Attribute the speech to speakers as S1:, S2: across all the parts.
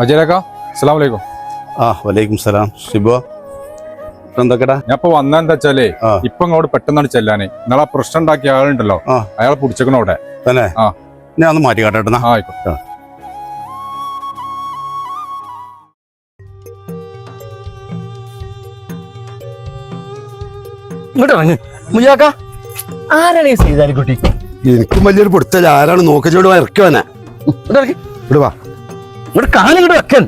S1: അജയരാക്ക അസ്സലാമു അലൈക്കും
S2: ആ വലൈക്കും സലാം. ഷിബോ എന്തൊക്കെടാ
S1: ഞാൻ ഇപ്പൊ വന്നെന്താ വെച്ചാലേ. ഇപ്പൊ അങ്ങോട്ട് പെട്ടെന്നാണ് ചെല്ലാനേ. നിങ്ങളെ പ്രശ്നം ഉണ്ടാക്കിയ ആളുണ്ടല്ലോ.
S2: ആ.
S1: അയാളെ പിടിച്ചേക്കണോ അവിടെ.
S2: തന്നെ?
S1: ആ.
S2: ഞാൻ ഒന്ന് മാറ്റി കാട്ടെട്ടാ
S1: ആയിക്കോട്ടെ.
S3: ഇങ്ങോട്ട് ഇറങ്ങ്. മുജാക്ക ആരാണ് ഈ സീതാലിക്കുട്ടി
S4: എനിക്കും വലിയൊരു പൊടുത്തല്ല. ആരാണ് നോക്കച്ചോട് ഇറക്കുവാനാ ഇവിടെ വാ.
S3: ഇങ്ങോട്ട് കാലം ഇങ്ങോട്ട് വെക്കൻ.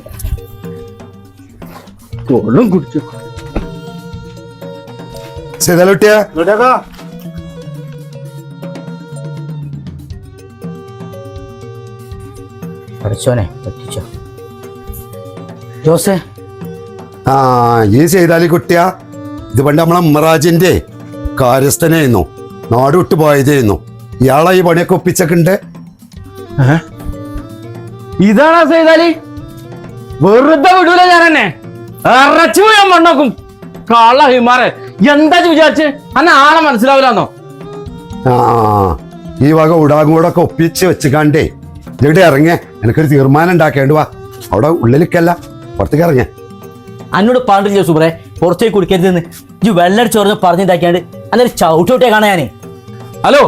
S3: വെള്ളം കുടിച്ചു.
S4: സീതാലുട്ടിയ
S3: പഠിച്ചോനെ പറ്റിച്ചോ ജോസേ.
S4: ആ ഈ ചെയ്താലി കുട്ടിയ ഇത് പണ്ട് നമ്മളെ അമ്മറാജിന്റെ കാര്യസ്ഥനായിരുന്നു നാട് വിട്ടു പോയതായിരുന്നു. ഇയാളെ ഈ പണിയൊക്കെ ഒപ്പിച്ചൊക്കെ
S3: ഇതാണോ സൈതാലി? വെറുതെ വിടൂല ഞാൻ എന്നെ അറച്ചു ഞാൻ മണ്ണോക്കും. കള്ള ഹിമാറെ എന്താ വിചാരിച്ച്? അന്നെ ആളെ മനസ്സിലാവില്ലെന്നോ?
S4: ആ ഈ വക ഉടാകും കൂടെ ഒക്കെ ഒപ്പിച്ച് വെച്ച് കണ്ടേ ഇവിടെ ഇറങ്ങിയ എനിക്കൊരു തീരുമാനം ഉണ്ടാക്കേണ്ടി വാ. അവിടെ ഉള്ളിലേക്കല്ല പുറത്തേക്ക് ഇറങ്ങിയ
S5: അന്നോട് പറഞ്ഞില്ല സുബ്രേ. പുറത്തേക്ക് കുടിക്കരുതെന്ന്. ഇജ്ജ് വെള്ളടിച്ചോർന്ന് പറഞ്ഞിട്ടാക്കിയാണ്ട് അന്നൊരു ചവിട്ടോട്ടേ കാണാൻ ഞാനേ.
S3: ഹലോ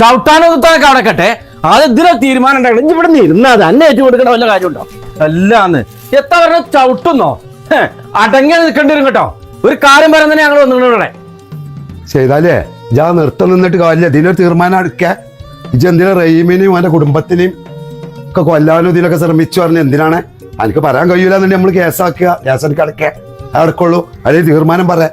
S3: ചവിട്ടാനൊന്നും അവിടെ കട്ടെ അത് ഇതിനെ തീരുമാനം ഉണ്ടാക്കണം ഇവിടെ നിന്ന് ഇരുന്നാ അന്നെ ഏറ്റു കൊടുക്കണ വല്ല കാര്യമുണ്ടോ? അല്ലാന്ന്. എത്ര പറഞ്ഞ ചവിട്ടുന്നോ? അടങ്ങി നിൽക്കേണ്ടി വരും കേട്ടോ. ഒരു കാര്യം പറയാൻ തന്നെ ഞങ്ങൾ വന്നു ഇവിടെ.
S4: ചെയ്താലേ ഞാൻ നിർത്തം നിന്നിട്ട് കാര്യമില്ല. ഇതിനൊരു തീരുമാനം എടുക്ക. ഇജ് എന്തിനാ റഹീമിനെയും അവന്റെ കുടുംബത്തിനെയും ഒക്കെ കൊല്ലാനും ഇതിലൊക്കെ ശ്രമിച്ചു പറഞ്ഞ എന്തിനാണ്? എനിക്ക് പറയാൻ കഴിയൂലെന്നുണ്ടെങ്കിൽ നമ്മൾ കേസാക്കുക. കേസെടുക്കുക അടക്കുക അടക്കുള്ളൂ. അതിന് തീരുമാനം പറയാ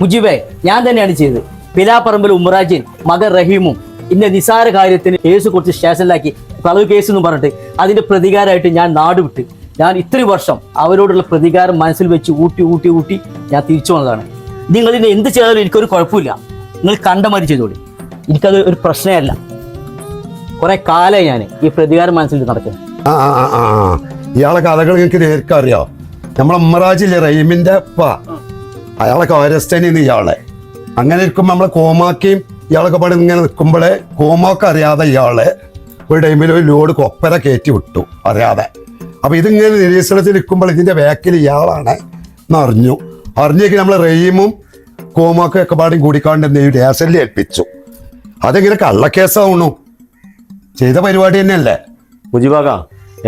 S5: മുജീബേ ഞാൻ തന്നെയാണ് ചെയ്തത്. പിലാപ്പറമ്പിൽ ഉമ്രാജിൻ മകൻ റഹീമും ഇന്ന നിസാര കാര്യത്തിന് കേസ് കൊടുത്ത് സ്റ്റേഷനിലാക്കി കളവ് കേസ് എന്ന് പറഞ്ഞിട്ട് അതിന്റെ പ്രതികാരമായിട്ട് ഞാൻ നാട് വിട്ട്. ഞാൻ ഇത്രയും വർഷം അവരോടുള്ള പ്രതികാരം മനസ്സിൽ വെച്ച് ഊട്ടി ഊട്ടി ഊട്ടി ഞാൻ തിരിച്ചു വന്നതാണ്. നിങ്ങൾ ഇതിനെ എന്ത് ചെയ്താലും എനിക്കൊരു കുഴപ്പമില്ല. നിങ്ങൾ കണ്ടമാതിരി ചെയ്തോളി. എനിക്കത് ഒരു പ്രശ്നമല്ല. കുറെ കാലമായി ഞാൻ ഈ പ്രതികാരം മനസ്സിൽ നടക്കുന്നത്.
S4: ഇയാളെ കഥകൾ നേരിട്ട് അറിയോ? നമ്മളെ അമ്മറാജില്ലേ റഹീമിന്റെ അപ്പ അയാളെ കാര്യസ്ഥനാണ് ഇയാളെ. അങ്ങനെ ഇരിക്കുമ്പോ നമ്മളെ കോമാക്കയും ഇയാളൊക്കെ പാടെ ഇങ്ങനെ നിൽക്കുമ്പോഴേ കോമൊക്കെ അറിയാതെ ഇയാളെ ഒരു ടൈമിൽ ഒരു ലോഡ് കൊപ്പര കയറ്റി വിട്ടു അറിയാതെ. അപ്പൊ ഇതിങ്ങനെ നിരീക്ഷണത്തിൽ നിൽക്കുമ്പോൾ ഇതിന്റെ ബാക്കിൽ ഇയാളാണ് എന്നറിഞ്ഞു അറിഞ്ഞേക്ക് നമ്മൾ റെയിമും കോമാക്കും ഒക്കെ പാടും കൂടിക്കാണ്ട് എന്ത് സ്റ്റേഷനിൽ ഏൽപ്പിച്ചു. അതെങ്ങനെ കള്ളക്കേസാവണു ചെയ്ത പരിപാടി തന്നെയല്ലേ?
S6: മുജിബാക്ക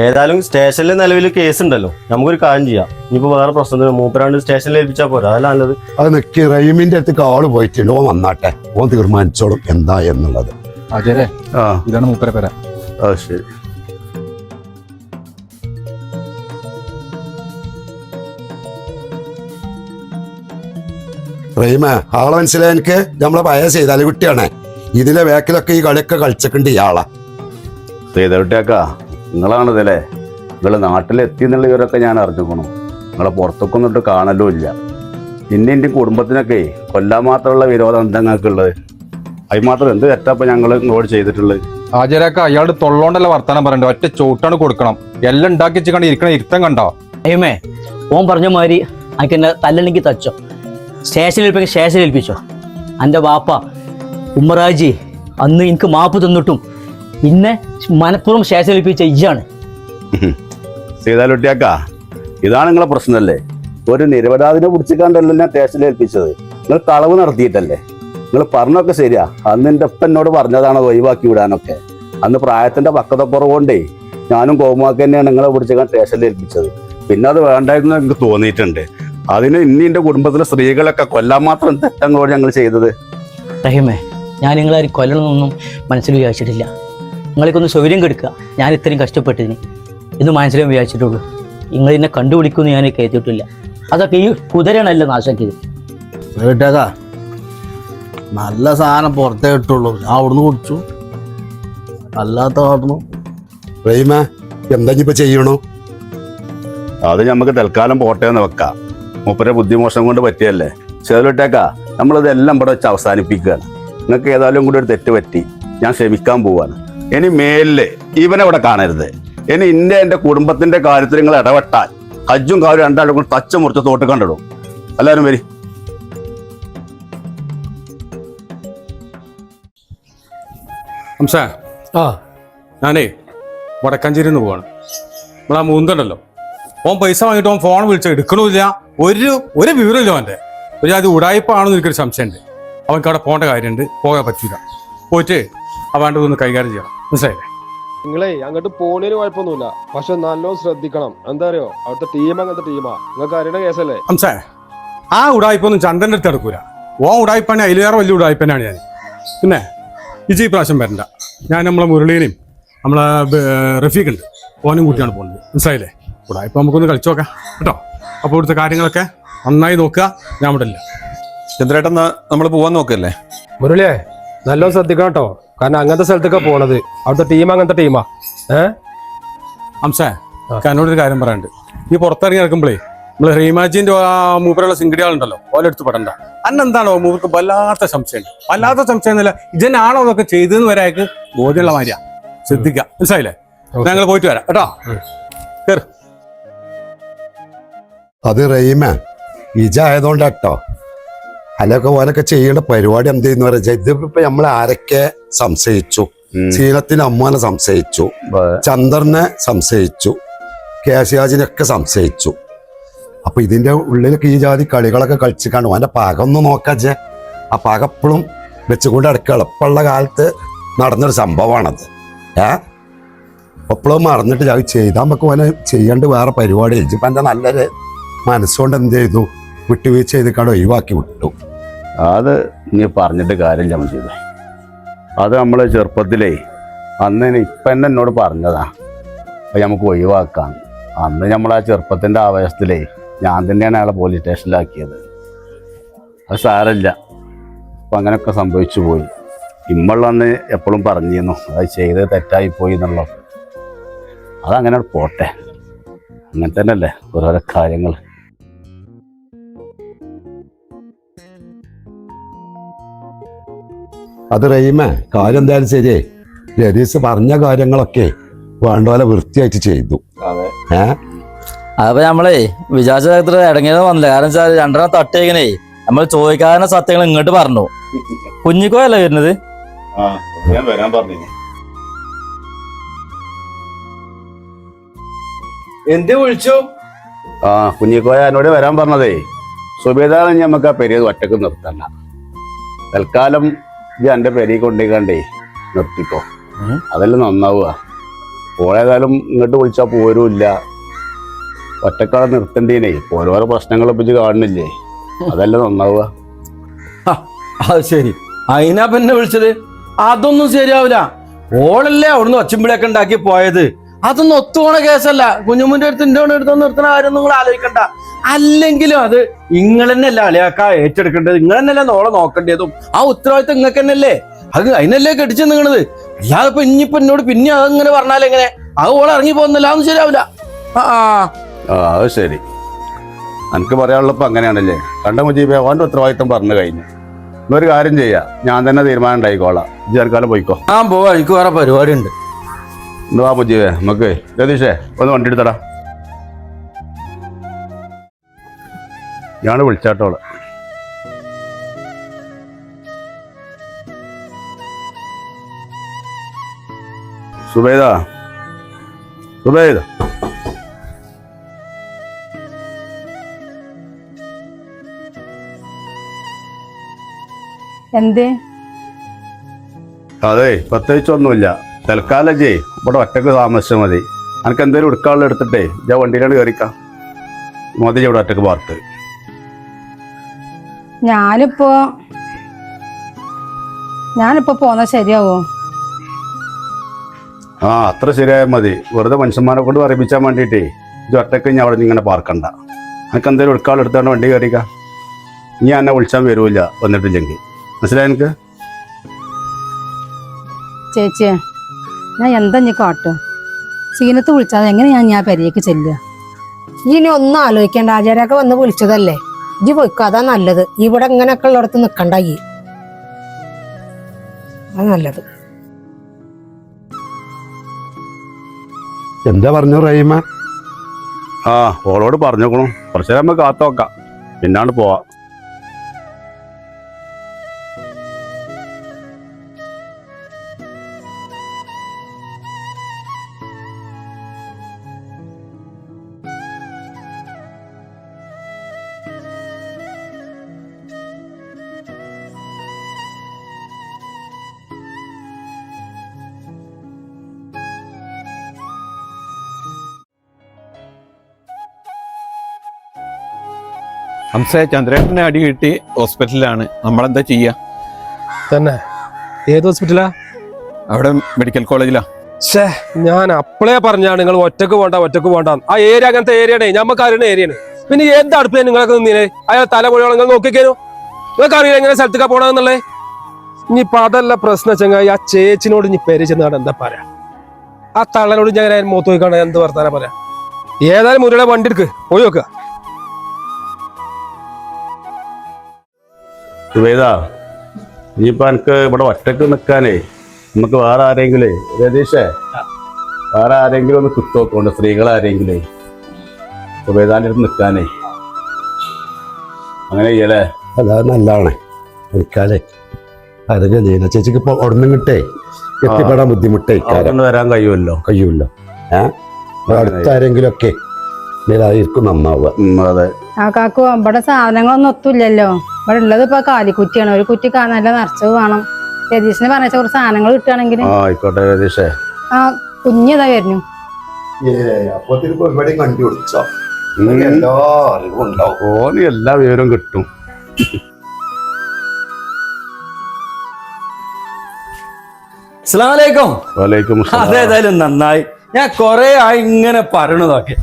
S6: ഏതായാലും സ്റ്റേഷനിൽ നിലവിൽ കേസ് ഉണ്ടല്ലോ. നമുക്കൊരു കാര്യം ചെയ്യാം. ഇനിയിപ്പോ വേറെ പ്രശ്നത്തിന് മൂപ്പരാണ്ട് സ്റ്റേഷനിൽ ഏൽപ്പിച്ചാൽ പോരാ. അതല്ല നല്ലത്.
S4: അത് നിൽക്കി റഹീമിന്റെ അടുത്ത് ആൾ പോയിട്ടുണ്ട്. ഓൻ വന്നാട്ടെ. ഓൻ തീരുമാനിച്ചോളും എന്താ എന്നുള്ളത്.
S1: ഇതാണ് മൂപ്പര പേര.
S2: ആ ശരി.
S4: റഹീമ ആളെ മനസ്സിലായ എനിക്ക്? നമ്മളെ പഴയ ചെയ്താൽ കുട്ടിയാണ്. ഇതിലെ വേക്കിലൊക്കെ ഈ കളിയൊക്കെ കളിച്ചിട്ടുണ്ട് ഇയാളാ.
S2: സേതകുട്ടിയാക്ക നിങ്ങളാണ് ഇതല്ലേ നിങ്ങൾ നാട്ടിലെത്തി എന്നുള്ള വിവരമൊക്കെ ഞാൻ അറിഞ്ഞുക്കണു നിങ്ങളെ പുറത്തൊക്കെ ഒന്നിട്ട് കാണലും ഇല്ല. പിന്നെ എന്റെ കുടുംബത്തിനൊക്കെ കൊല്ലാൻ മാത്രമുള്ള വിരോധം എന്താ ഉള്ളത് അതിന് മാത്രം എന്ത് തെറ്റപ്പം ഞങ്ങൾ ഇങ്ങോട് ചെയ്തിട്ടുള്ളത്?
S1: ആചാരക്ക അയാളുടെ തൊള്ളോണ്ടല്ല വർത്താനം പറയണ്ട? ഒറ്റ ചോട്ടാണ് കൊടുക്കണം. എല്ലാം ഉണ്ടാക്കി വെച്ച് കണ്ട് ഇരിക്കണ ഇരുത്തം കണ്ടോ?
S5: അയ്യമേ ഓൻ പറഞ്ഞ മാതിരി എനിക്ക് എന്നെ തല്ലണെങ്കിൽ തച്ചോ. സ്റ്റേഷനിൽ ഏൽപ്പിക്കാൻ സ്റ്റേഷനിൽ ഏൽപ്പിച്ചോ. എന്റെ വാപ്പ ഉമ്മറാജി അന്ന് എനിക്ക് മാപ്പ് തന്നിട്ടും ഇന്നെ മനഃപൂർവം സ്റ്റേഷനിൽ ഇജാണ്
S2: സീതാലുട്ടിയാക്ക ഇതാണ് നിങ്ങളെ പ്രശ്നമല്ലേ ഒരു നിരപരാധിനെ പിടിച്ചിക്കാണ്ടല്ലോ ഞാൻ സ്റ്റേഷനിൽ ഏൽപ്പിച്ചത്? നിങ്ങൾ കളവ് നടത്തിയിട്ടല്ലേ? നിങ്ങൾ പറഞ്ഞൊക്കെ ശരിയാ. അന്ന് എന്റെ ഒപ്പം എന്നോട് പറഞ്ഞതാണ് ഒഴിവാക്കി വിടാനൊക്കെ? അന്ന് പ്രായത്തിന്റെ പക്വതപ്പുറവ് കുറവുകൊണ്ടേ ഞാനും കോമാക്ക് തന്നെയാണ് നിങ്ങളെ പിടിച്ചിക്കാൻ സ്റ്റേഷനിൽ ഏൽപ്പിച്ചത്. പിന്നെ അത് വേണ്ടായിരുന്നു എനിക്ക് തോന്നിയിട്ടുണ്ട്. അതിന് ഇനി എന്റെ കുടുംബത്തിലെ സ്ത്രീകളൊക്കെ കൊല്ലാൻ മാത്രം തെറ്റങ്ങളോട് ഞങ്ങൾ ചെയ്തത്?
S5: റഹിമേ ഞാൻ നിങ്ങളെ കൊല്ലണമെന്നൊന്നും മനസ്സിൽ വിചാരിച്ചിട്ടില്ല. നിങ്ങളേക്കൊന്ന് സൗകര്യം കെടുക്കുക. ഞാൻ ഇത്രയും കഷ്ടപ്പെട്ടതിന്. എന്ന് മനസ്സിലേ വിചാരിച്ചിട്ടുള്ളൂ. നിങ്ങൾ എന്നെ കണ്ടുപിടിക്കുമെന്ന് ഞാൻ കരുതിയിട്ടില്ല. അതൊക്കെ ഈ കുതിരയാണല്ലോ നാശാക്കിയത്
S3: കേട്ടേക്കാ നല്ല സാധനം പുറത്തേ ഇട്ടുള്ളൂ. ഞാൻ അവിടുന്ന് കുടിച്ചു. അല്ലാത്ത
S4: റഹീമ എന്താ ഇപ്പൊ ചെയ്യണു?
S2: അത് നമുക്ക് തൽക്കാലം പോട്ടെ എന്ന് വെക്കാം. മൂപ്പരെ ബുദ്ധിമോശം കൊണ്ട് പറ്റിയല്ലേ? ചേർലിട്ടേക്കാ നമ്മളിതെല്ലാം ഇവിടെ വെച്ച് അവസാനിപ്പിക്കുകയാണ്. നിങ്ങൾക്ക് ഏതായാലും കൂടി ഒരു തെറ്റ് പറ്റി. ഞാൻ ക്ഷമിക്കാൻ പോവാണ്. ഇനി മേലിൽ ഇവനെ ഇവിടെ കാണരുത്. ഇനി ഇന്ന എന്റെ കുടുംബത്തിന്റെ കാര്യത്തിൽ നിങ്ങൾ ഇടപെട്ടാൽ കജ്ജും കാലും രണ്ടാളും കൂടി തച്ച മുറിച്ച് തോട്ട് കണ്ടിടും. എല്ലാവരും വരി.
S1: ഹംസ
S3: ആ.
S1: ഞാനേ വടക്കാഞ്ചേരി നിന്ന് പോവാണ്. നമ്മളാ മൂന്നുണ്ടല്ലോ ഓൻ പൈസ വാങ്ങിയിട്ട് ഓൻ ഫോൺ വിളിച്ച എടുക്കണമില്ല. ഒരു ഒരു വിവരമില്ല അവന്റെ. ഒരു അത് ഉടായ്പാണെന്ന് എനിക്കൊരു സംശയമുണ്ട്. അവൻക്ക് അവിടെ പോകേണ്ട കാര്യമുണ്ട്. പോകാൻ പറ്റില്ല പോയിട്ട് അവന്റെ ഒന്ന് കൈകാര്യം ചെയ്യണം. മനസ്സിലായില്ലേ?
S7: നിങ്ങളെ അങ്ങോട്ട് പോണേന് കുഴപ്പമൊന്നുമില്ല. പക്ഷെ നല്ലോ ശ്രദ്ധിക്കണം. എന്താ അറിയോ? അവിടുത്തെ ടീം അങ്ങനത്തെ ടീമാ നിങ്ങൾക്ക് അറിയണ കേസല്ലേ?
S1: ആ ഉടായ്പൊന്നും ചന്ദ്രന്റെ അടുത്ത് എടുക്കൂല ഓ ഉടായ്പാണ് അതിലേറെ വലിയ ഉടായ്പനാണ് ഞാൻ. പിന്നെ ഇജി ഈ പ്രാവശ്യം വരണ്ട. ഞാൻ നമ്മളെ മുരളീനെയും നമ്മളെ റഫീഖുണ്ട് റഫീഖ് ഉണ്ട്. ഓനും കൂട്ടിയാണ് പോകുന്നത് മനസ്സിലായില്ലേ? ഉടായ്പ നമുക്കൊന്ന് കളിച്ചു നോക്കാം. കേട്ടോ? അപ്പോൾ ഇവിടുത്തെ കാര്യങ്ങളൊക്കെ നന്നായി നോക്കുക. ഞാൻ ഇവിടെ ഇല്ല.
S8: ചന്ദ്രേട്ടൻ നമ്മൾ പോവാൻ നോക്കല്ലേ?
S7: മുരളിയെ നല്ലോണം ശ്രദ്ധിക്കണം കേട്ടോ. കാരണം അങ്ങനത്തെ സ്ഥലത്തൊക്കെ പോണത്. അവിടുത്തെ ടീം അങ്ങനത്തെ ടീമാ ഏഹ്
S1: ഹംസേ എന്നോടൊരു കാര്യം പറയാനുണ്ട്. ഈ പുറത്തിറങ്ങി നടക്കുമ്പോഴേ നമ്മൾ റീമാജിന്റെ ആ മൂപ്പറുള്ള സിംഗിടിയാളുണ്ടല്ലോ ഓലെടുത്ത് പെടണ്ട. അന്നെന്താണോ മൂപ്പർക്ക് വല്ലാത്ത സംശയമുണ്ട്. വല്ലാത്ത സംശയം എന്നല്ല ഇജനാണോ അതൊക്കെ ചെയ്തെന്ന് വരെ അയാൾക്ക് ബോധ്യമുള്ള മാതിരിയാ. ശ്രദ്ധിക്കുക മനസ്സിലായില്ലേ? ഞങ്ങൾ പോയിട്ട് വരാം കേട്ടോ? കേറ്.
S4: അത് റഹീമ ഇജായതുകൊണ്ടാട്ടോ അല്ലൊക്കെ ഓലൊക്കെ ചെയ്യേണ്ട പരിപാടി എന്തെന്ന് പറയാ ഇതിപ്പോ നമ്മൾ ആരൊക്കെ സംശയിച്ചു. ശീലത്തിന് അമ്മാനെ സംശയിച്ചു. ചന്ദ്രനെ സംശയിച്ചു. കേശരാജിനൊക്കെ സംശയിച്ചു. അപ്പൊ ഇതിന്റെ ഉള്ളിലൊക്കെ ഈ ജാതി കളികളൊക്കെ കാണും ഓന്റെ പാകം ഒന്ന് നോക്കാച്ചേ ആ പാകം എപ്പോഴും വെച്ചുകൊണ്ട് നടക്കുക എളുപ്പമുള്ള കാലത്ത് നടന്നൊരു സംഭവമാണത്. ഏ? എപ്പോഴും മറന്നിട്ട് അത് ചെയ്താൽ നമുക്ക് ഓനെ ചെയ്യേണ്ട വേറെ പരിപാടി ഇപ്പം എന്റെ നല്ലൊരു മനസ്സുകൊണ്ട് എന്ത് ചെയ്തു? വിട്ടുവീഴ്ച ചെയ്തിക്കാണ്ട് ഒഴിവാക്കി വിട്ടു.
S2: അത് നീ പറഞ്ഞിട്ട് കാര്യമില്ല മജീദ് അത് നമ്മൾ ചെറുപ്പത്തിലേ അന്ന് ഇപ്പം എന്നെ എന്നോട് പറഞ്ഞതാ. അപ്പം നമുക്ക് ഒഴിവാക്കാം. അന്ന് നമ്മൾ ആ ചെറുപ്പത്തിന്റെ ആവേശത്തിലേ ഞാൻ തന്നെയാണ് അയാളെ പോലീസ് സ്റ്റേഷനിലാക്കിയത് അത് സാരമില്ല. അപ്പം അങ്ങനെയൊക്കെ സംഭവിച്ചു പോയി. ഇമ്മളന്ന് എപ്പോഴും പറഞ്ഞിരുന്നു അത് ചെയ്ത് തെറ്റായിപ്പോയി എന്നുള്ളത്. എന്നുള്ള അതങ്ങനെ പോട്ടെ. അങ്ങനെ തന്നെയല്ലേ ഓരോരോ കാര്യങ്ങൾ
S4: അത് റഹീമേ കാര്യം എന്തായാലും ശരിയേ. രതീസ് പറഞ്ഞ കാര്യങ്ങളൊക്കെ വേണ്ട പോലെ വൃത്തിയായിട്ട് ചെയ്തു. ഏ?
S5: അപ്പൊ നമ്മളേ വിചാരിച്ച ഇടങ്ങിയത് വന്നില്ല. കാരണം വെച്ചാൽ രണ്ടെണ്ണം തട്ടേക്കണേ നമ്മൾ ചോദിക്കാതെ സത്യങ്ങൾ ഇങ്ങോട്ട് പറഞ്ഞു. കുഞ്ഞിക്കോയല്ലേ വരുന്നത്?
S2: ആ ഞാൻ വരാൻ പറഞ്ഞു
S3: എന്തേ വിളിച്ചു?
S2: ആ കുഞ്ഞിക്കോയ എന്നോട് വരാൻ പറഞ്ഞതേ. സുബേദാണ് നമുക്ക് ആ പെരിയത് ഒറ്റയ്ക്ക് നിർത്തല്ല തൽക്കാലം ഇത് എന്റെ പെരി കൊണ്ടേക്കണ്ടേ നിർത്തിക്കോ. അതെല്ലാം നന്നാവുക. ഓളേതായാലും ഇങ്ങോട്ട് വിളിച്ചാൽ പോരുമില്ല ഒറ്റക്കാളെ നിർത്തേണ്ടേനെ. ഓരോരോ പ്രശ്നങ്ങൾ പറ്റി കാണുന്നില്ലേ? അതെല്ലാം നന്നാവുക.
S3: അത് ശരി. അതിനാ പിന്നെ വിളിച്ചത്? അതൊന്നും ശരിയാവില്ല. ഓളല്ലേ അവിടുന്ന് ഒച്ചമ്പിളിയൊക്കെ ഉണ്ടാക്കി പോയത്. അതൊന്നും ഒത്തുപോണ കേസല്ല. കുഞ്ഞുമുന്റെ അടുത്ത് എന്റെ അടുത്ത് നിർത്തണ ആരും നിങ്ങൾ ആലോചിക്കണ്ട. അല്ലെങ്കിലും അത് നിങ്ങൾ തന്നെയല്ല അളിയാക്ക ഏറ്റെടുക്കേണ്ടത്. നിങ്ങൾ തന്നെയല്ല നോളെ നോക്കേണ്ടതും. ആ ഉത്തരവാദിത്തം നിങ്ങൾക്ക് തന്നെയല്ലേ? അത് അതിനല്ലേ കെട്ടിച്ച് നിങ്ങളത് അല്ലാതെ ഇപ്പൊ ഇനിയിപ്പോ എന്നോട് പിന്നെ അതങ്ങനെ പറഞ്ഞാലെങ്ങനെ അത് ഓളെ ഇറങ്ങി പോകുന്നില്ല അതൊന്നും ശരിയാവില്ല. ആ
S2: അത് ശരി. എനിക്ക് പറയാനുള്ളപ്പോൾ അങ്ങനെയാണല്ലേ? കണ്ട മുജീബെ ഓന്റെ ഉത്തരവാദിത്തം പറഞ്ഞു കഴിഞ്ഞു. ഒരു കാര്യം ചെയ്യാം. ഞാൻ തന്നെ തീരുമാനം ഉണ്ടായിക്കോളാം. ചേർക്കാലം പോയിക്കോ.
S3: ആ പോവാ. എനിക്ക് വേറെ പരിപാടി ഉണ്ട്
S2: ഇന്ന് പൂജ്യവേ നമുക്ക് രതീഷേ ഒന്ന് വണ്ടി എടുത്തടാ. ഞാൻ വിളിച്ചാട്ടോളെ. സുബൈദ സുബൈദ.
S9: എന്തേ?
S2: അതെ പ്രത്യേകിച്ചൊന്നുമില്ല. തൽക്കാലം ജേ ഇവിടെ ഒറ്റയ്ക്ക് താമസിച്ചാൽ മതി. എനിക്ക് എന്തെങ്കിലും എടുക്കാനുള്ള എടുത്തിട്ടേ ഞാൻ വണ്ടിയിലാണ് കയറിക്കാം മതി ഇവിടെ ഒറ്റയ്ക്ക് പാർത്ത്
S9: ഞാനിപ്പോ ഞാനിപ്പോ പോന്ന ശരിയാവോ?
S2: ആ അത്ര ശരിയായ മതി. വെറുതെ മനുഷ്യന്മാരെ കൊണ്ട് പറയിപ്പിച്ചാൻ വേണ്ടിയിട്ടേ ഇത് ഒറ്റയ്ക്ക് ഞാൻ അവിടെ ഇങ്ങനെ പാർക്കണ്ട. എനിക്ക് എന്തെങ്കിലും എടുക്കാനുള്ള എടുത്താണ് വണ്ടി കയറിക്കാം ഇനി എന്നെ വിളിച്ചാൽ വരൂല വന്നിട്ടില്ലെങ്കിൽ. മനസ്സിലായി എനിക്ക്
S9: ചേച്ചിയെ ഞാൻ എന്താ നീ കാട്ടുക? സീനത്ത് വിളിച്ചാൽ എങ്ങനെ ഞാൻ ഞാൻ പെരേക്ക് ചെല്ലുക?
S10: ഇനി ഒന്നും ആലോചിക്കേണ്ട. ആചാര്യൊക്കെ വന്ന് വിളിച്ചതല്ലേ? ഇജ്ജ് പോയിക്കോ. അതാ നല്ലത്. ഇവിടെ ഇങ്ങനെയൊക്കെ ഉള്ളിടത്ത് നിൽക്കണ്ടായി ഈ അതാ നല്ലത്.
S4: എന്താ പറഞ്ഞു റഹീമ?
S2: ആ ഓളോട് പറഞ്ഞോക്കണു. കുറച്ചു നേരം നമുക്ക് കാത്തു നോക്കാം. പിന്നാണ്ട് പോവാം.
S8: ഹംസ ചന്ദ്രേട്ടനെ അടി കിട്ടി ഹോസ്പിറ്റലിലാണ്. നമ്മളെന്താ ചെയ്യാ?
S7: തന്നെ. ഏത് ഹോസ്പിറ്റലാ?
S8: അവിടെ മെഡിക്കൽ കോളേജിലാ.
S7: ഷേ ഞാൻ അപ്പളേ പറഞ്ഞാണ് നിങ്ങൾ ഒറ്റയ്ക്ക് പോണ്ട ഒറ്റയ്ക്ക് പോണ്ട. ആ ഏരിയ അങ്ങനത്തെ ഏരിയണേ ഞമ്മക്ക് അറിയുന്ന ഏരിയയാണ്. പിന്നെ എന്ത് അടുപ്പിലാണ് നിങ്ങളൊക്കെ നിന്നേ അയാൾ തല മുഴുവൻ നിങ്ങൾ നോക്കിക്കേനു. നിങ്ങൾക്ക് അറിയില്ല എങ്ങനെ സ്ഥലത്തേക്കാ പോണെന്നുള്ളേ ഇപ്പൊ അതല്ല പ്രശ്നം ചങ്ങായി ആ ചേച്ചിനോട് ഇനി പേര് ചെന്നാണ് എന്താ പറയാ? ആ തള്ളനോട് ഞാൻ മൂത്ത് നോക്കിക്കാണ് എന്ത് വർത്താനം പറയാ? ഏതായാലും മുരളെ വണ്ടി എടുക്ക് പോയി നോക്കുക
S2: സുബൈദാ ഇനിയിപ്പോ എനിക്ക് ഇവിടെ ഒറ്റയ്ക്ക് നിൽക്കാനേ നമുക്ക് വേറെ ആരെങ്കിലേ? രതീഷേ വേറെ ആരെങ്കിലും ഒന്ന് കുത്തോക്കുണ്ട് സ്ത്രീകൾ ആരെങ്കിലേ സുബൈദാന്റെ അടുത്ത് നിൽക്കാനേ അങ്ങനെ ചെയ്യലേ
S4: അതാ നല്ലതാണ്. നിൽക്കാലേ അതൊക്കെ ചെയ്യുന്ന ചേച്ചിക്ക് ഇപ്പൊ അവിടെ നിന്ന് കിട്ടേ എത്തിപ്പെടാൻ ബുദ്ധിമുട്ടേ
S2: അവിടെ വരാൻ കഴിയുമല്ലോ?
S4: കഴിയുമല്ലോ ഏഹ് അടുത്താരെങ്കിലും അടുത്ത ആരെങ്കിലും ഒക്കെ ഇതായിരിക്കും നന്നാവുക.
S2: അതെ.
S9: ആ കാക്കു ഇവിടെ സാധനങ്ങളൊന്നും ഒത്തുമില്ലല്ലോ. ഇവിടെ ഉള്ളത് ഇപ്പൊ കാലിക്കുറ്റിയാണ്. ഒരു കുറ്റി നല്ല നിറച്ചത് വേണം. രതീഷിന് പറഞ്ഞ കുറച്ച് സാധനങ്ങൾ കിട്ടുകയാണെങ്കിൽ
S2: ആ ആയിക്കോട്ടെ രതീഷേ
S9: ആ കുഞ്ഞിതാ വരുന്നു.
S4: എല്ലാ
S2: ഓന് വിവരവും കിട്ടും.
S3: അസ്സലാമലൈക്കും
S2: മുസ്സലാം.
S3: അതേതായാലും നന്നായി. ഞാൻ കൊറേ ആയി ഇങ്ങനെ പറയണതൊക്കെ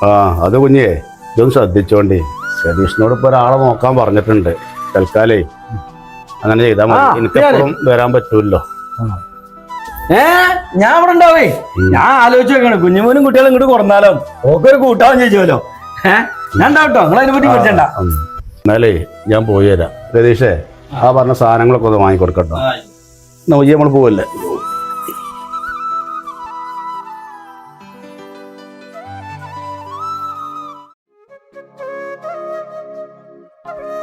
S2: ആ അത് കുഞ്ഞേ ഇതൊന്ന് ശ്രദ്ധിച്ചോണ്ടി സതീഷിനോട് ഇപ്പൊ ഒരാളെ നോക്കാൻ പറഞ്ഞിട്ടുണ്ട്. തൽക്കാലേ അങ്ങനെ ചെയ്താൽ മതി.
S3: ആ,
S2: എനിക്കെപ്പോഴും വരാൻ പറ്റൂല്ലോ.
S3: ഏ ഞാൻ ഇവിടെ ഉണ്ടാവേ. ഞാൻ ആലോചിച്ച് വെക്കണം കുഞ്ഞുമോനും കുട്ടികളും ഇങ്ങോട്ട് കൊടുന്നാലോ ഒക്കെ ഒരു കൂട്ടാവും ചോദിച്ചോലോ ഞാൻ ഉണ്ടാവട്ടോ. നിങ്ങൾ അതിനെ പറ്റി പറ്റണ്ട
S2: എന്നാലേ ഞാൻ പോയി തരാം രതീഷേ ആ പറഞ്ഞ സാധനങ്ങളൊക്കെ ഒന്ന് വാങ്ങിക്കൊടുക്കട്ടോ. നോക്കി നമ്മൾ പോവല്ലേ?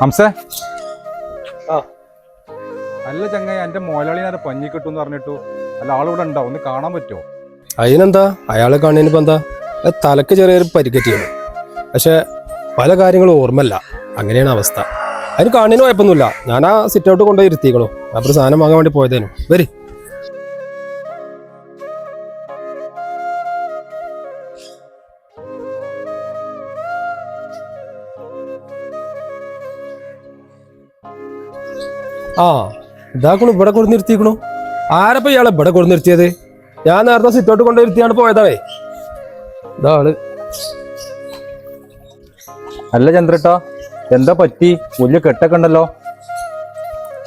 S1: ഹംസ
S7: ആ.
S1: അല്ല ചങ്ങായി എന്റെ മോലാളി നേരെ പഞ്ഞി കിട്ടും എന്ന് പറഞ്ഞിട്ടു. അല്ല ആളിവിടെ ഉണ്ടോ? ഒന്ന് കാണാൻ പറ്റുമോ?
S7: അതിനെന്താ അയാളെ കാണുന്നതിനിപ്പോ എന്താ? തലക്ക് ചെറിയൊരു പരിക്കറ്റിയാണ് പക്ഷെ പല കാര്യങ്ങളും ഓർമ്മല്ല അങ്ങനെയാണ് അവസ്ഥ. അതിന് കാണുന്നതിന് കുഴപ്പമൊന്നുമില്ല. ഞാൻ ആ സിറ്റ് ഔട്ട് കൊണ്ടുപോയി ഇരുത്തിക്കണോ അപ്പൊ സാധനം വാങ്ങാൻ വേണ്ടി പോയതേനു. വരി. ആ ഇതാക്കണു ഇവിടെ കൊടുന്ന് നിർത്തിക്കണു ആരപ്പോ ഇയാളെ ഇവിടെ കൊടുന്ന് നിർത്തിയത് ഞാൻ നേരത്തെ സിറ്റോട്ട് കൊണ്ട് ഇരുത്തിയാണ് പോയതാവേ ഇതാൾ
S1: അല്ല ചന്ദ്രട്ടോ എന്താ പറ്റി? വലിയ കെട്ടൊക്കെ ഉണ്ടല്ലോ.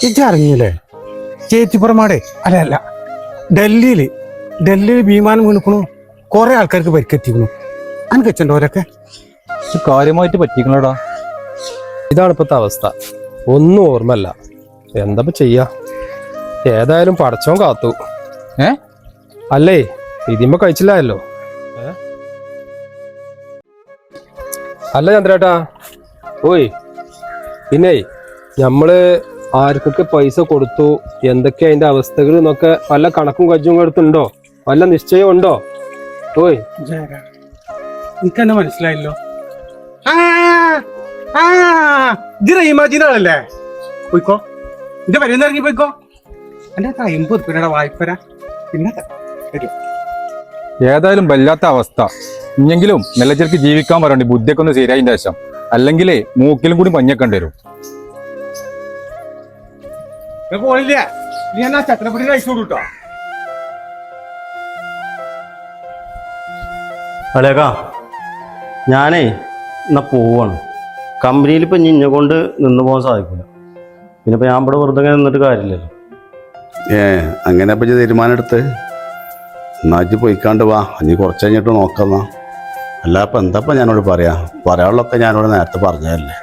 S1: ഇച്ചറിഞ്ഞില്ലേ ചേച്ചിപ്പുറമാടെ അല്ല അല്ല. ഡൽഹിയിൽ ഡൽഹിയിൽ വിമാനം വീണിക്കണു കുറെ ആൾക്കാർക്ക് പരിക്കെത്തിക്കണു അനക്കച്ചുണ്ടോ അവരൊക്കെ? കാര്യമായിട്ട് പറ്റിക്കണടാ.
S7: ഇതാണ് ഇപ്പോഴത്തെ അവസ്ഥ. ഒന്നും ഓർമ്മല്ല എന്താ ചെയ്യാ? ഏതായാലും പടച്ചോൻ കാത്തു.
S1: ഏ?
S7: അല്ലേ? ഇതിമ്മ കഴിച്ചില്ലായല്ലോ. ഏ? അല്ല ചന്ദ്രേട്ടാ. ഓയ്. പിന്നെ നമ്മൾ ആർക്കൊക്കെ പൈസ കൊടുത്തു എന്തൊക്കെ അതിന്റെ അവസ്ഥകൾ എന്നൊക്കെ വല്ല കണക്കും കജ്ജും കൊടുത്തുണ്ടോ വല്ല നിശ്ചയം ഉണ്ടോ? ഓയ്.
S1: എനിക്കെന്നെ മനസ്സിലായല്ലോ? ആ ആ ഇത് പോയിക്കോ. എന്റെ വരുന്ന ഇറങ്ങി പോയിക്കോ. എന്റെ അമ്പത് പിന്നെ വായ്പര. പിന്നെ ഏതായാലും വല്ലാത്ത അവസ്ഥ. ഇഞ്ഞെങ്കിലും മെല്ലച്ചേർക്ക് ജീവിക്കാൻ പറയണ്ടി ബുദ്ധിയൊക്കെ ഒന്ന് ശരിയായതിന്റെ ശേഷം. അല്ലെങ്കിലേ മൂക്കിലും കൂടി മഞ്ഞക്കണ്ടി വരും. പോയില്ല നീ എന്നാ ചത്രപ്പടി കഴിച്ചു കൊടുട്ടോ
S6: അലേക്കാ ഞാനേ എന്നാ പോവാണ്. കമ്പനിയിൽ ഇപ്പം ഇഞ്ഞ കൊണ്ട് നിന്ന് പോകാൻ സാധിക്കില്ല പിന്നെ ഇപ്പം ഞാൻ ഇവിടെ വെറുതെ ഇങ്ങനെ നിന്നിട്ട് കാര്യമില്ലല്ലോ.
S2: ഏ അങ്ങനെ അപ്പൊ തീരുമാനം എടുത്ത്? എന്നാ പോയിക്കാണ്ട് വാ. ഇനി കുറച്ച് കഴിഞ്ഞിട്ട് നോക്കാം അല്ല അപ്പൊ എന്താ ഞാനോട് പറയാ? പറയാനുള്ളൊക്കെ ഞാനോട് നേരത്തെ പറഞ്ഞതല്ലേ.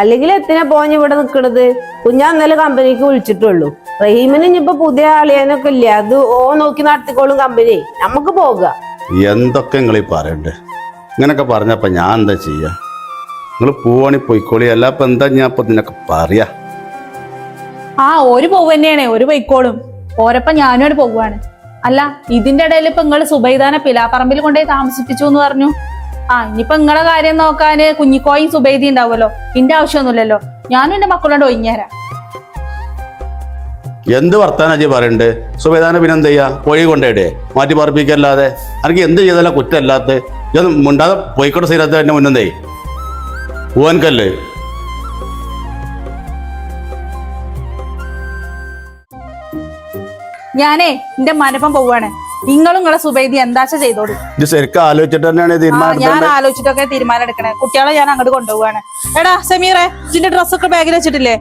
S11: അല്ലെങ്കിൽ എത്തിനാ പോഞ്ഞ് ഇവിടെ നിക്കണത്? കുഞ്ഞാ ഇന്നലെ കമ്പനിക്ക് വിളിച്ചിട്ടുള്ളൂ. റഹീമിന് ഇനിയിപ്പോ പുതിയ ആളിയാനൊക്കെ ഇല്ലേ? അത് ഓ നോക്കി നടത്തിക്കോളും കമ്പനി. നമുക്ക് പോകാം.
S2: എന്തൊക്കെ നിങ്ങൾ ഈ പറയണ്ടേ? ഇങ്ങനൊക്കെ പറഞ്ഞപ്പോ ഞാൻ എന്താ ചെയ്യാ? നിങ്ങൾ പോവാണി പോയിക്കോളി. അല്ല അപ്പൊ എന്താ ഞാൻ ഇപ്പൊ നിനക്ക് പറയാ?
S12: ആ ഒരു പോവ് തന്നെയാണ് ഒരു പൊയ്ക്കോളും ഓരപ്പം അവിടെ പോവുകയാണ് അല്ല ഇതിന്റെ ഇടയിൽ ഇപ്പൊ നിങ്ങൾ സുബൈദാനെ പിലാപ്പറമ്പിൽ കൊണ്ടുപോയി താമസിപ്പിച്ചു എന്ന് പറഞ്ഞു. ആ ഇനിയിപ്പൊ നിങ്ങളെ കാര്യം നോക്കാന് കുഞ്ഞിക്കോയും സുബൈദി ഉണ്ടാവുമല്ലോ. ഇന്റെ ആവശ്യമൊന്നുമില്ലല്ലോ. ഞാനും എന്റെ മക്കളോട് ഒഴിഞ്ഞുതരാം
S2: എന്ത് വർത്താനാജി പറയണ്ട്? സുബൈദാനെ പിന്നെ എന്ത് ചെയ്യാ കോഴി കൊണ്ടേടേ മാറ്റി പറപ്പിക്കല്ലാതെ എനിക്ക് എന്ത് ചെയ്താലും കുറ്റമല്ലാത്ത? ഇതൊന്നും മുണ്ടാതെ പോയിക്കോട്ടെ സ്ഥിരത്തെ എന്നെ മുന്നേ ഓൻകല്ലേ
S12: ഞാനേ എന്റെ മനപ്പം പോവാണ് നിങ്ങളും നിങ്ങളെ സുബൈദി എന്താച്ച ചെയ്തോളൂ.
S2: ഇത് ശരിക്കും ആലോചിച്ചിട്ട് തന്നെയാണ് തീരുമാനം
S12: ഞാൻ ആലോചിച്ചിട്ടൊക്കെ തീരുമാനം എടുക്കണേ. കുട്ടികളെ ഞാൻ അങ്ങോട്ട് കൊണ്ടുപോവാണ് എടാ സമീറെ ഇതിന്റെ ഡ്രസ്സൊക്കെ ബാഗിൽ വെച്ചിട്ടില്ലേ?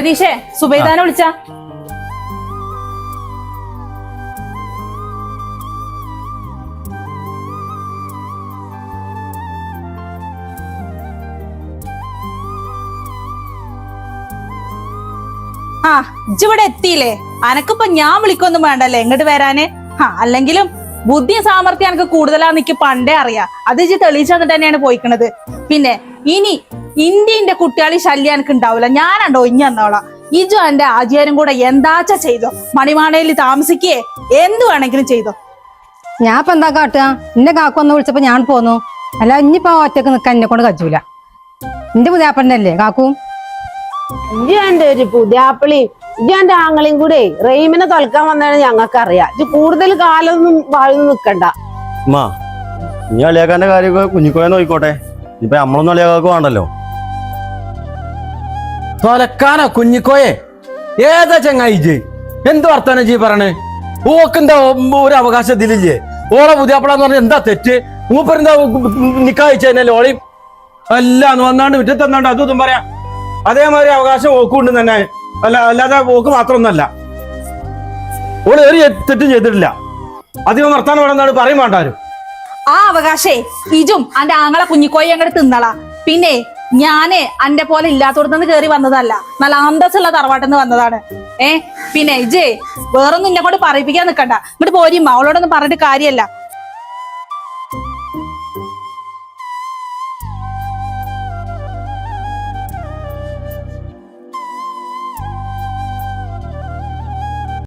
S12: രതീഷേ സുബൈദാനെ വിളിച്ച. ആ ഇജ്ജിവിടെ എത്തിയില്ലേ? അനക്കിപ്പോ ഞാൻ വിളിക്കൊന്നും വേണ്ടല്ലേ? ഇങ്ങോട്ട് വരാന്? ആ അല്ലെങ്കിലും ബുദ്ധി സാമർത്ഥ്യം എനിക്ക് കൂടുതലാന്ന് എനിക്ക് പണ്ടേ അറിയാം. അത് ഇജ്ജ് തെളിയിച്ചു തന്നിട്ട് തന്നെയാണ് പോയിക്കണത്. പിന്നെ ഇനി ഇന്ത്യന്റെ കുട്ടികളി ശല്യം എനിക്ക് ഉണ്ടാവില്ല. ഞാനുണ്ടോ ഇഞ്ഞ എന്നോളാം ഇജു എന്റെ ആചാര്യം കൂടെ എന്താച്ച ചെയ്തോ? മണിമാണയിൽ താമസിക്കേ. എന്ത് വേണമെങ്കിലും ചെയ്തോ?
S9: ഞാൻ ഇപ്പൊ എന്താ കാട്ടുക എന്റെ കാക്കൊന്ന് വിളിച്ചപ്പോ ഞാൻ പോന്നു. അല്ല ഇനിയിപ്പോ ഒറ്റയ്ക്ക് നിക്കാൻ എന്നെ കൊണ്ട് കജൂല. എന്റെ പുതിയാപ്പണ്ണല്ലേ കാക്കു?
S11: ഇജ്ജ് എന്റെ ഒരു പുതിയാപ്പിളി ഇജ്ജ് എന്റെ ആങ്ങളെയും കൂടെ റെയിമിനെ തൊലക്കാൻ വന്നാണ് ഞങ്ങൾക്ക് അറിയാം ഇത് കൂടുതൽ കാലമൊന്നും വാഴ്ന്നു നിക്കണ്ട.
S6: അമ്മ ഇനി അളിയാക്കാന്റെ കാര്യമൊക്കെ കുഞ്ഞിക്കോയെ നോക്കിക്കോട്ടെ. ഇപ്പൊ നമ്മളൊന്നും അളിയാക്കാക്ക് വേണ്ടല്ലോ.
S3: തൊലക്കാനോ കുഞ്ഞിക്കോയെ? ഏതാ ചങ്ങായി ഇജ്ജ്? എന്ത് വർത്താനം ജി പറയണേ? ഓക്കെന്താ ഒരു അവകാശം ഇതിലില്ലേ? ഓളെ പുതിയാപ്പളാന്ന് പറഞ്ഞ എന്താ തെറ്റ്? മൂപ്പരെന്താ നിക്കാഴ്ച ഓളി അല്ല എന്ന് വന്നാണ്ട് മുറ്റത്ത് തന്നാണ്ട് അതും ഇതും പറയാം. അതേമാതിരി അവകാശം ഓക്കുണ്ട് തന്നെ. അല്ല അല്ലാതെ ഓക്ക് മാത്രമൊന്നല്ല ഓൾ ഒരു തെറ്റും ചെയ്തിട്ടില്ല. അധികം വർത്താനം വേണമെന്നാണ് പറയും വേണ്ടാരും
S12: ആ അവകാശേ ഇജും അന്റെ ആങ്ങളെ കുഞ്ഞിക്കോയി അങ്ങോട്ട് തിന്നളാ. പിന്നെ ഞാനേ അന്റെ പോലെ ഇല്ലാത്തോടത്തുനിന്ന് കേറി വന്നതല്ല. നല്ല അന്തസ്സുള്ള തറവാട്ടിന്ന് വന്നതാണ്. ഏ? പിന്നെ ഇജേ വേറൊന്നും ഇന്നെ കൊണ്ട് പറയിപ്പിക്കാൻ നിക്കണ്ട. ഇങ്ങോട്ട് പോരിമ്മ. അവളോടൊന്നും പറഞ്ഞിട്ട് കാര്യമല്ല